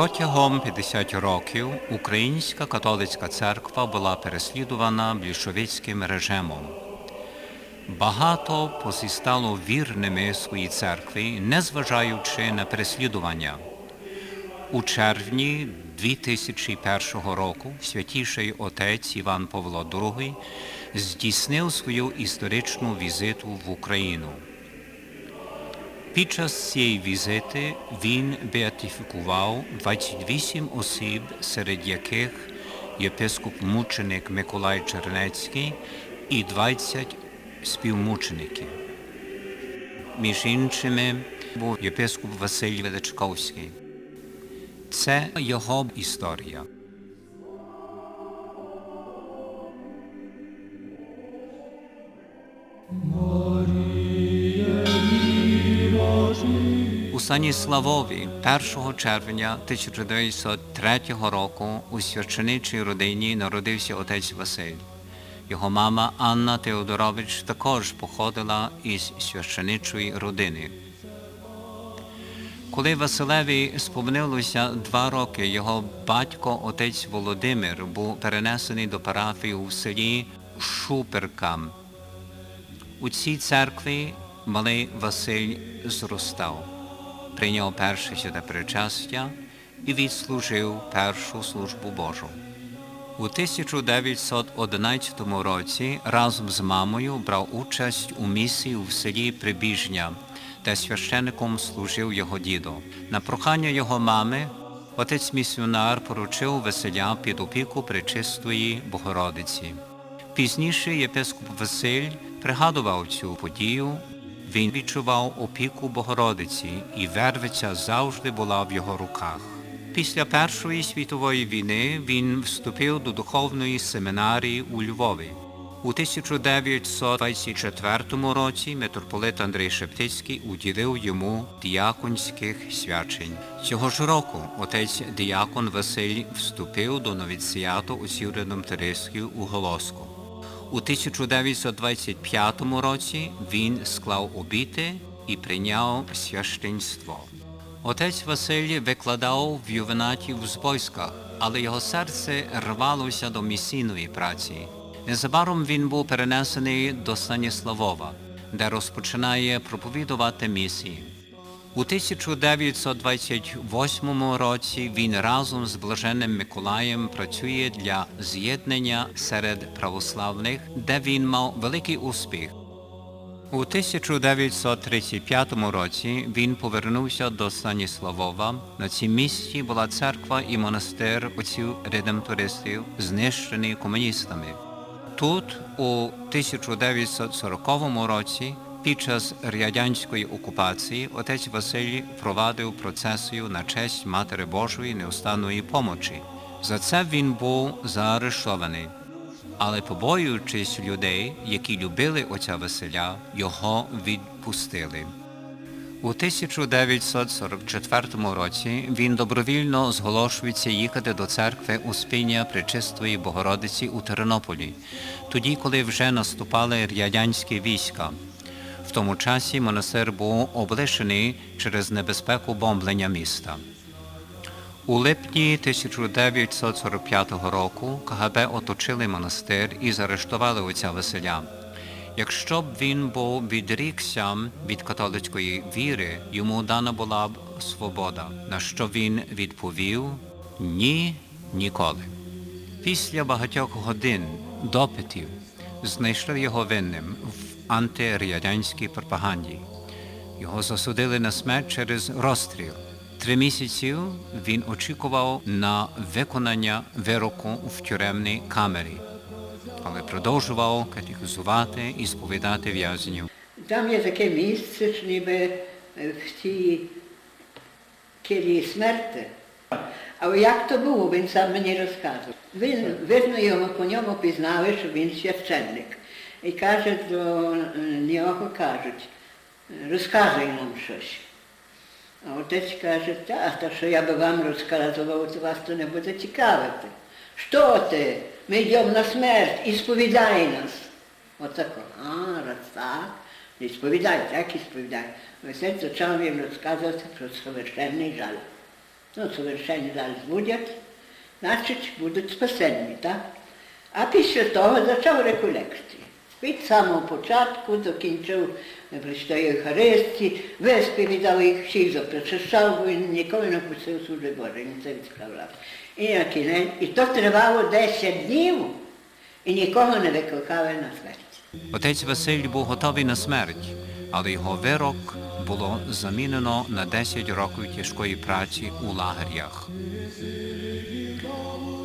Протягом 50 років Українська католицька церква була переслідувана більшовицьким режимом. Багато позістало вірними своїй церкві, незважаючи на переслідування. У червні 2001 року святіший отець Іван Павло II здійснив свою історичну візиту в Україну. Під час цієї візити він беатифікував 28 осіб, серед яких єпископ-мученик Миколай Чернецький і 20 співмучеників. Між іншими був єпископ Василь Величковський. Це його історія. Станіславові 1 червня 1903 року у священичій родині народився отець Василь. Його мама Анна Теодорович також походила із священичої родини. Коли Василеві сповнилося два роки, його батько, отець Володимир, був перенесений до парафії у селі Шуперка. У цій церкві малий Василь зростав, прийняв перше святе причастя і відслужив першу службу Божу. У 1911 році разом з мамою брав участь у місії в селі Прибіжня, де священником служив його дідо. На прохання його мами отець місіонар поручив Василя під опіку Пречистої Богородиці. Пізніше єпископ Василь пригадував цю подію. Він відчував опіку Богородиці, і Вервиця завжди була в його руках. Після Першої світової війни він вступив до духовної семінарії у Львові. У 1924 році митрополит Андрій Шептицький уділив йому діаконських свячень. Цього ж року отець діакон Василь вступив до новіціату у Сівреному Тересків у Голоску. У 1925 році він склав обіти і прийняв священство. Отець Василь викладав в ювенаті в Збойськах, але його серце рвалося до місійної праці. Незабаром він був перенесений до Станіславова, де розпочинає проповідувати місії. У 1928 році він разом з Блаженним Миколаєм працює для з'єднання серед православних, де він мав великий успіх. У 1935 році він повернувся до Станіславова. На цім місці була церква і монастир отців редемтористів, знищений комуністами. Тут у 1940 році під час радянської окупації отець Василь провадив процесію на честь Матері Божої неустанної помочі. За це він був заарештований. Але побоюючись людей, які любили отця Василя, його відпустили. У 1944 році він добровільно зголошується їхати до церкви Успіння Пречистої Богородиці у Тернополі, тоді, коли вже наступали радянські війська. В тому часі монастир був облишений через небезпеку бомблення міста. У липні 1945 року КГБ оточили монастир і заарештували отця Василя. Якщо б він був відрікся від католицької віри, йому дана була б свобода, на що він відповів ні ніколи. Після багатьох годин допитів знайшли його винним антирадянській пропаганді. Його засудили на смерть через розстріл. Три місяці він очікував на виконання вироку в тюремній камері, але продовжував катехізувати і сповідати в'язнів. Там є таке місце, ж ніби е, в тій кілії смерти. А як то було, він сам мені розказував. Він, видно, його по ньому пізнали, що він священник. І каже до е, нього, кажуть, розказуй нам щось. А отець каже, та, та що я би вам розказував, то вас то не буде цікавити. Що ти? Ми йдемо на смерть і сповідай нас. Отако, а, раз так, і сповідай, так і сповідай. Отець почав їм розказувати про совершенний жаль. ну, совершенно зараз будуть, значить будуть спасенні, так? А після того почав реколекції. Від самого початку закінчив Престої Євхаристії, висповідав їх всіх запричащав, бо він ніколи не пустив служби Боже, він це відправляв. І на і то тривало 10 днів, і нікого не викликали на смерть. Отець Василь був готовий на смерть, але його вирок було замінено на 10 років тяжкої праці у лагерях.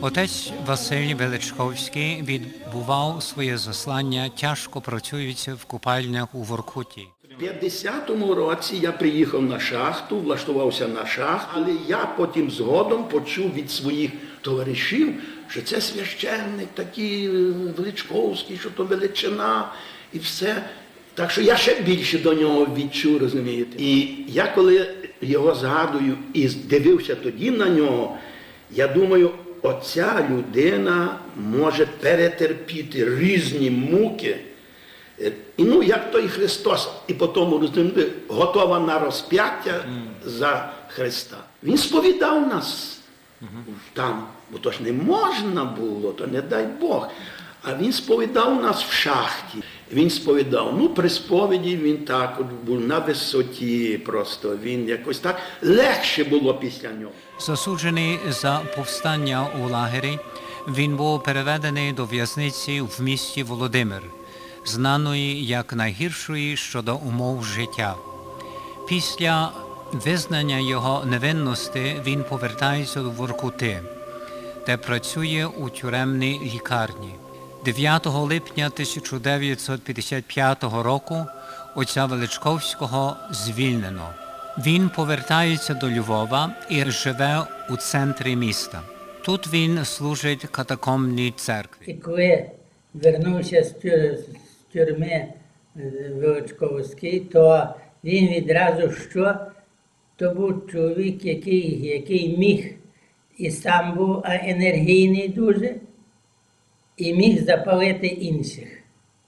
Отець Василь Величковський відбував своє заслання, тяжко працюючи в купальнях у Воркуті. В 50-му році я приїхав на шахту, влаштувався на шахту, але я потім згодом почув від своїх товаришів, що це священник такий е, величковський, що то величина і все. Так що я ще більше до нього відчув, розумієте. І я коли його згадую і дивився тоді на нього, я думаю, оця людина може перетерпіти різні муки. Е, І ну, як той Христос, і по тому розумієте, готова на розп'яття за Христа. Він сповідав нас там, бо то ж не можна було, то не дай Бог. А він сповідав нас в шахті. Він сповідав, ну, при сповіді він так був на висоті просто. Він якось так легше було після нього. Засуджений за повстання у лагері, він був переведений до в'язниці в місті Володимир, знаної як найгіршої щодо умов життя. Після визнання його невинності він повертається до Воркути, де працює у тюремній лікарні. 9 липня 1955 року отця Величковського звільнено. Він повертається до Львова і живе у центрі міста. Тут він служить катакомбній церкві. І коли вернувся з з тюрми е, Величковський, то він відразу що? То був чоловік, який, який міг і сам був енергійний дуже, і міг запалити інших.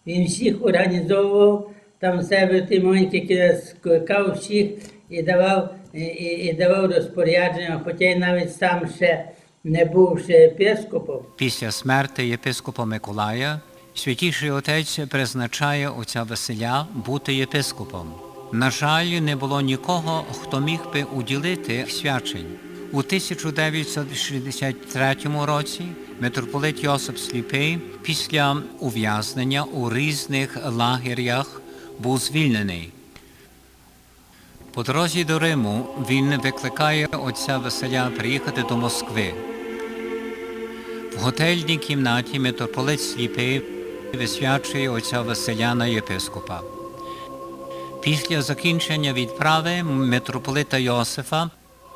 Він всіх організовував там себе ті маленькі скликав всіх і давав, і, і, давав розпорядження, хоча й навіть сам ще не був ще епископом. Після смерти єпископа Миколая святіший отець призначає отця Василя бути єпископом. На жаль, не було нікого, хто міг би уділити свячень. У 1963 році митрополит Йосип Сліпий після ув'язнення у різних лагерях був звільнений. По дорозі до Риму він викликає отця Василя приїхати до Москви. В готельній кімнаті митрополит Сліпий висвячує отця Василя на єпископа. Після закінчення відправи митрополита Йосифа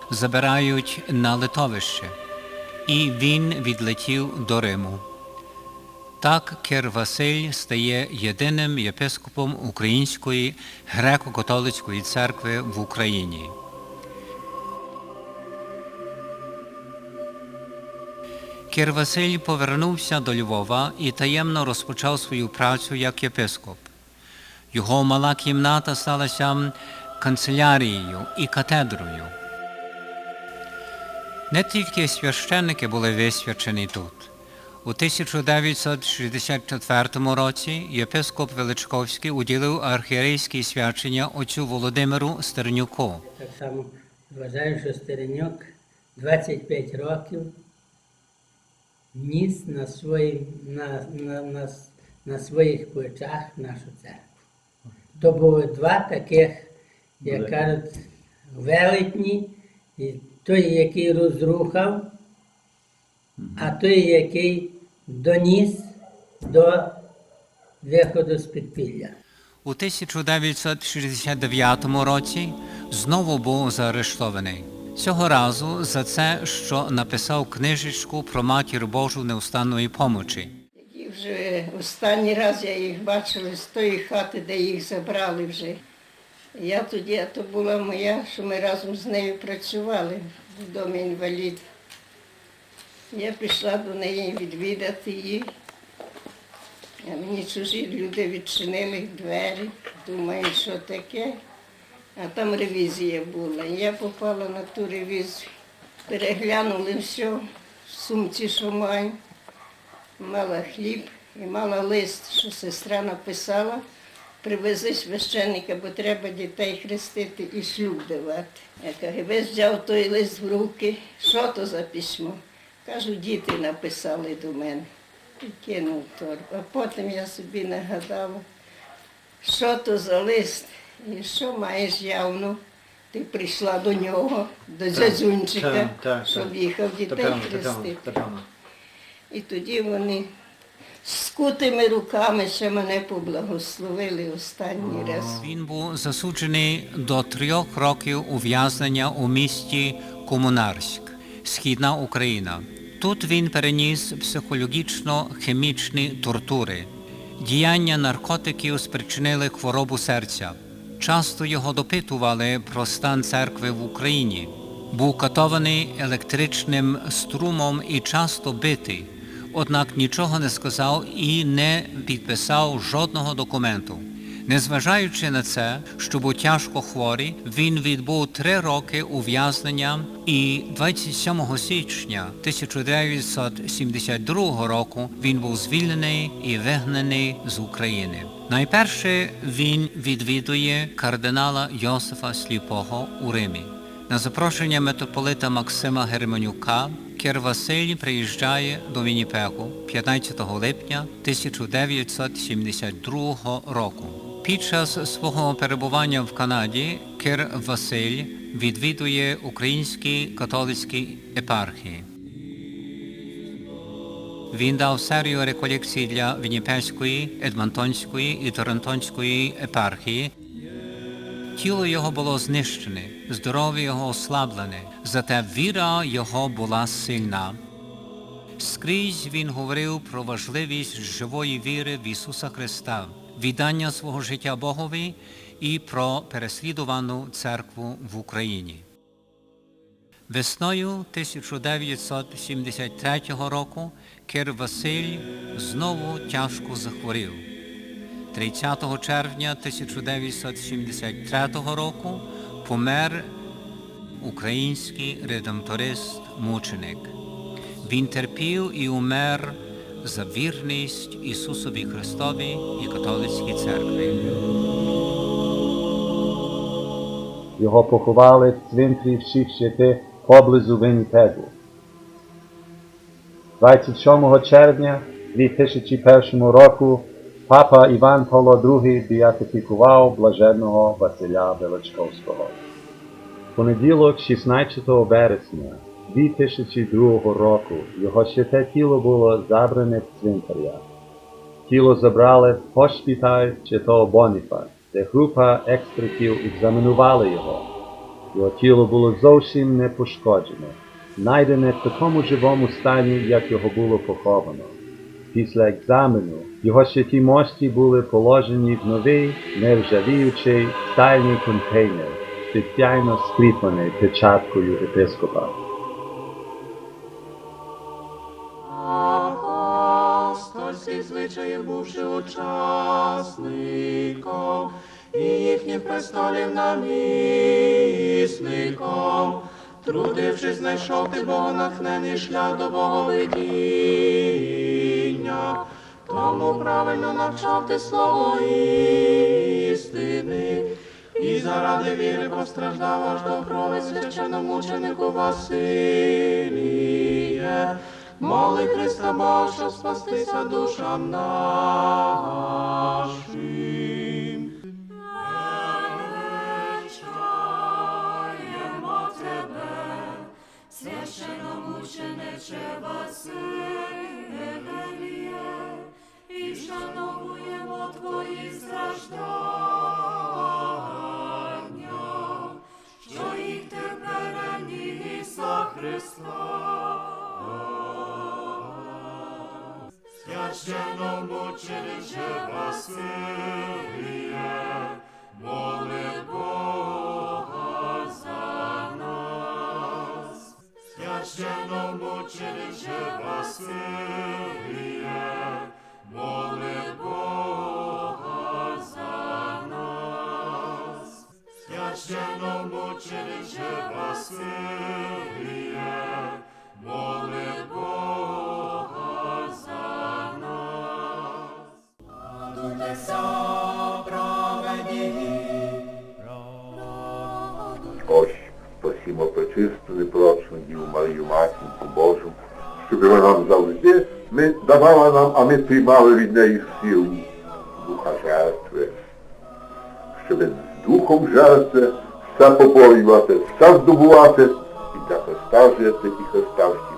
забирають на литовище, і він відлетів до Риму. Так Кир Василь стає єдиним єпископом Української греко-католицької церкви в Україні. Кир Василь повернувся до Львова і таємно розпочав свою працю як єпископ. Його мала кімната сталася канцелярією і катедрою. Не тільки священники були висвячені тут. У 1964 році єпископ Величковський уділив архієрейські свячення отцю Володимиру Стернюку. Так само вважаю, що Стеренюк 25 років ніс на, свої, на, на, на, на своїх плечах нашу церкву. То були два таких, як кажуть, велетні, і той, який розрухав, а той, який доніс до виходу з підпілля. У 1969 році знову був заарештований. Цього разу за це, що написав книжечку про матір Божу неустанної помочі. І вже останній раз я їх бачила з тої хати, де їх забрали вже. Я тоді, а то була моя, що ми разом з нею працювали в домі інвалід. Я прийшла до неї відвідати її. А мені чужі люди відчинили двері, думаю, що таке. А там ревізія була. Я попала на ту ревізію. переглянули все в сумці, що маю. Мала хліб і мала лист, що сестра написала. Привези священника, бо треба дітей хрестити і шлюб давати. Я кажу, весь взяв той лист в руки. Що то за письмо? Кажу, діти написали до мене. І кинув торбу. А потім я собі нагадала, що то за лист і що маєш явно. Ти прийшла до нього, до зязунчика, так, щоб їхав дітей хрестити. І тоді вони скутими руками ще мене поблагословили останній раз. Він був засуджений до трьох років ув'язнення у місті Комунарськ, Східна Україна. Тут він переніс психологічно-хімічні тортури. Діяння наркотиків спричинили хворобу серця. Часто його допитували про стан церкви в Україні. Був катований електричним струмом і часто битий, однак нічого не сказав і не підписав жодного документу. Незважаючи на це, що був тяжко хворий, він відбув три роки ув'язнення і 27 січня 1972 року він був звільнений і вигнаний з України. Найперше він відвідує кардинала Йосифа Сліпого у Римі. На запрошення митрополита Максима Германюка Кир Василь приїжджає до Вінніпегу 15 липня 1972 року. Під час свого перебування в Канаді Кир Василь відвідує українські католицькі епархії. Він дав серію реколекцій для Вінніпезької, Едмонтонської і Торонтонської епархії, Тіло його було знищене, здоров'я його ослаблене, зате віра його була сильна. Скрізь він говорив про важливість живої віри в Ісуса Христа, віддання свого життя Богові і про переслідувану церкву в Україні. Весною 1973 року Кир Василь знову тяжко захворів. 30 червня 1973 року помер український редемторист-мученик. Він терпів і умер за вірність Ісусові Христові і католицькій церкві. Його поховали в цвинтрі всіх святих поблизу Вінніпегу. 27 червня 2001 року папа Іван Павло II біатифікував блаженного Василя Величковського. Понеділок, 16 вересня 2002 року його святе тіло було забране в цвинтаря. Тіло забрали в госпіталь Святого Боніфа, де група експертів екзаменували його. Його тіло було зовсім не пошкоджене, знайдене в такому живому стані, як його було поховано. Після екзамену його святі мості були положені в новий, нержавіючий стальний контейнер, спеціально скріплений печаткою епископа. Апостольських звичаїв бувши учасником, і їхніх престолів намісником, трудившись, знайшов ти богонатхнений шлях до боговидіння, тому правильно навчав ти слово істини, і заради віри постраждав аж до крови священномученику Василіє. Моли Христа Бога, щоб спастися душам нашим. Христа. Священомучениче Василіє, моли за нас. Священомучениче Василіє, моли за нас. священномучениче Василіє, Ось просімо пречисту, непорочну Марію Матінку Божу, щоб вона завжди давала нам, а ми приймали від неї силу духа жертви, щоб духом жертви все поборювати, все здобувати і для Христа жити і Христа всім давати.